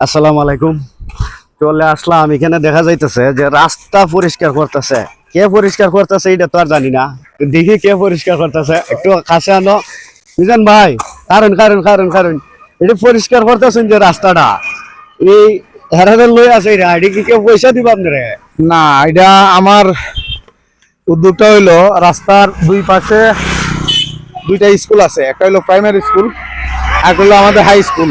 আসসালামু আলাইকুম। চলে আসলাম, এখানে দেখা যাইতেছে যে রাস্তা পরিষ্কার করতেছে। কে পরিষ্কার করতেছে এটা তো আর জানি না। দেখি কে পরিষ্কার করতেছে, একটু কাছে আনো। বুঝলেন ভাই, কারণ কারণ কারণ কারণ। এটা পরিষ্কার করতেছেন যে রাস্তাটা। এই হেরাদের লই আছে এটা, এটি কি কেউ পয়সা দিব আপনারে? না, এটা আমার উদ্যোগটা হইল রাস্তার দুই পাশে দুইটা স্কুল আছে। একটা হলো প্রাইমারি স্কুল এক হলো আমাদের হাই স্কুল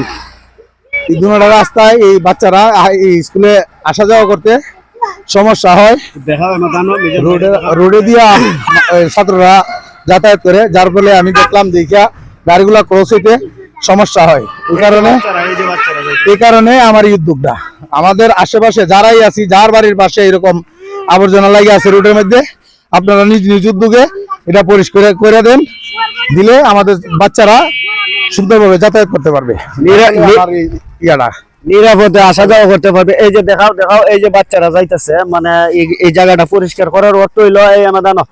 এই দুটা রাস্তায় এই বাচ্চারা এই স্কুলে আসা যাওয়া করতে সমস্যা হয়। রোডে রোডে দিয়া ছাত্ররা যাতায়াত করে যার ফলে আমি দেখলাম দেখিয়া গাড়িগুলা ক্রস হইতে সমস্যা হয়। এই কারণে এই যে বাচ্চারা যাইতেছে। এই কারণে আমার এই উদ্যোগটা। আমাদের আশেপাশে যারাই আছি যার বাড়ির পাশে এরকম আবর্জনা লাগে আছে রোডের মধ্যে আপনারা নিজ নিজ উদ্যোগে এটা পরিষ্কার করে দেন। দিলে আমাদের বাচ্চারা সুন্দরভাবে যাতায়াত করতে পারবে। ইয়াটা নিরাপদে আসা যাওয়া করতে পারবে। এই যে দেখাও দেখাও, এই যে বাচ্চারা যাইতেছে মানে এই- জায়গাটা পরিষ্কার করার অর্থ হইল এই আমাদের জানো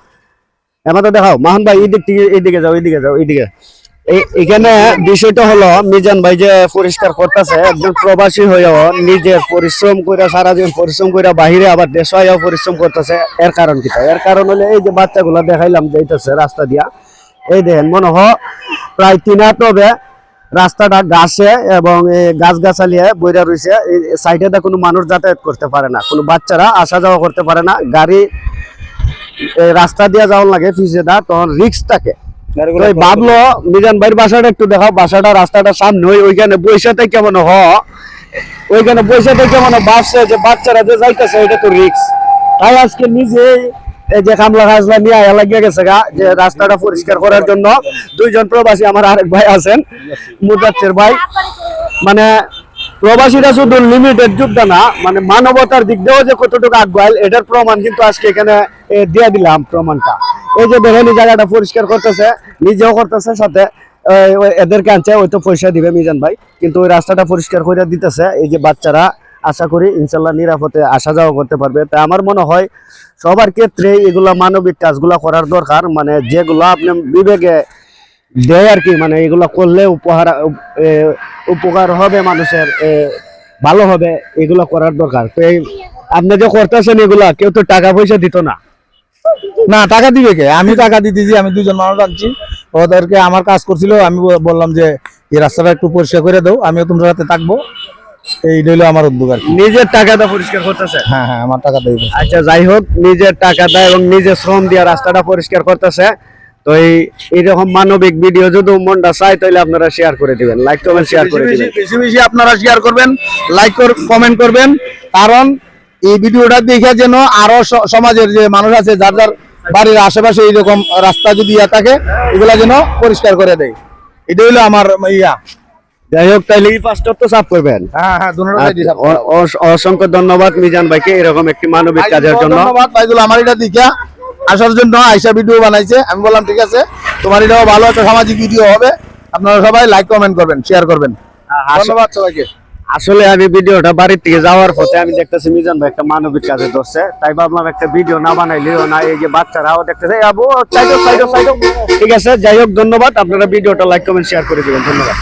আমাদের দেখাও, মাহন ভাই, এই দিক থেকে এইদিকে যাও এইদিকে যাও এইদিকে এখানে বিষয়টা হলো, মিজান ভাই যে পরিষ্কার করতেছে, একজন প্রবাসী হয়েও নিজের পরিশ্রম করে সারাদিন পরিশ্রম করে বাহিরে আবার দেশ হয়েও পরিশ্রম করতেছে। এর কারণ কি এর কারণ হলো এই যে বাচ্চাগুলো দেখাইলাম যাইতেছে রাস্তা দিয়া। এই দেখেন, মনে হয় প্রায় তিন হাত হবে। রাস্তাটা গাছে এবং গাছ গাছালিয়ে বইরা রয়েছে সাইডে কোনো মানুষ যাতায়াত করতে পারে না। কোনো বাচ্চারা আসা যাওয়া করতে পারে না। গাড়ি এই রাস্তা দিয়ে যাওয়ার লাগে ফিসে দা তখন রিক্স থাকে ভাবলো মিজান ভাইয়ের বাসাটা একটু দেখাও। বাসাটা রাস্তাটা সামনে ওই ওইখানে বৈশাতে কেমন হ? ওইখানে বৈশাতে কেমন ভাবছে যে বাচ্চারা যে যাইতেছে ওইটা তো রিক্স। তাই আজকে নিজে এই যে কামলা কাজলা নিয়ে আয়া লাগিয়ে গেছে গা, যে রাস্তাটা পরিষ্কার করার জন্য। দুইজন প্রবাসী আমার আরেক ভাই আছেন, মুদাচ্ছের ভাই। মানে প্রবাসীরা শুধু লিমিটেড যুদ্ধ না মানে মানবতার দিক দিয়েও যে কতটুকু আগাইল এটার প্রমাণ কিন্তু আজকে এখানে দিয়ে দিলাম প্রমাণটা। এই যে দেখেন জায়গাটা পরিষ্কার করতেছে, নিজেও করতেছে, সাথে এদেরকে আনছে, ওই তো পয়সা দিবে মিজান ভাই, কিন্তু ওই রাস্তাটা পরিষ্কার করে দিতেছে, এই যে বাচ্চারা আশা করি ইনশাল্লাহ নিরাপদে আসা যাওয়া করতে পারবে। তাই আমার মনে হয় সবার ক্ষেত্রে এগুলা মানবিক কাজগুলা করার দরকার মানে যেগুলো আপনি বিবেকে দেয় আর কি মানে এগুলো করলে উপহার উপকার হবে মানুষের ভালো হবে, এগুলো করার দরকার। তো এই আপনি যে করতেছেন এগুলা, কেউ তো টাকা পয়সা দিত না। না, টাকা দিবে কে? আমি টাকা দিতেছি আমি দুজন মানুষ আনছি। ওদেরকে আমার কাজ করছিল, আমি বললাম যে, এই রাস্তাটা একটু পরিষ্কার করে দাও, আমিও তোমার সাথে থাকব। এই হলো আমার উদ্যোগ আর নিজের টাকাটা পরিষ্কার করতেছে? হ্যাঁ হ্যাঁ আমার টাকা দেবে আচ্ছা যাই হোক নিজের টাকা এবং নিজের শ্রম দিয়ে রাস্তাটা পরিষ্কার করতেছে। তো এই এইরকম মানবিক ভিডিও যদি মনটা চাই তাহলে আপনারা শেয়ার করে দিবেন। লাইক কমেন্ট শেয়ার করে দিবেন। বেশি বেশি বেশি আপনারা শেয়ার করবেন লাইক কমেন্ট করবেন। কারণ এই ভিডিওটা দেখে যেন আরও সমাজের যে মানুষ আছে যার যার বাড়ির আশেপাশে এইরকম রাস্তা যদি ইয়া থাকে এগুলা যেন পরিষ্কার করে দেয়। এটা হইল আমার ইয়া। যাই হোক তাইলে এই পাঁচটা তো সাফ করবেন। হ্যাঁ হ্যাঁ অসংখ্য ধন্যবাদ মিজান ভাইকে এরকম একটি মানবিক কাজের জন্য। ধন্যবাদ আমার এটা দেখা আসার জন্য আইসা ভিডিও বানাইছে। আমি বললাম ঠিক আছে তোমার এটাও ভালো একটা সামাজিক ভিডিও হবে। আপনারা সবাই লাইক কমেন্ট করবেন শেয়ার করবেন। আস- ধন্যবাদ সবাইকে। আসলে আমি ভিডিওটা বাড়ির থেকে যাওয়ার পথে আমি দেখতেছি মিজান ভাই একটা মানবিক কাজে ধরছে। তাই ভাবলাম একটা ভিডিও না বানাইলেও না এই যে বাচ্চারাও দেখতেছে "এই আবু সাইড সাইড সাইড ঠিক আছে যাই হোক ধন্যবাদ। আপনারা ভিডিওটা লাইক কমেন্ট শেয়ার করে দিবেন। ধন্যবাদ।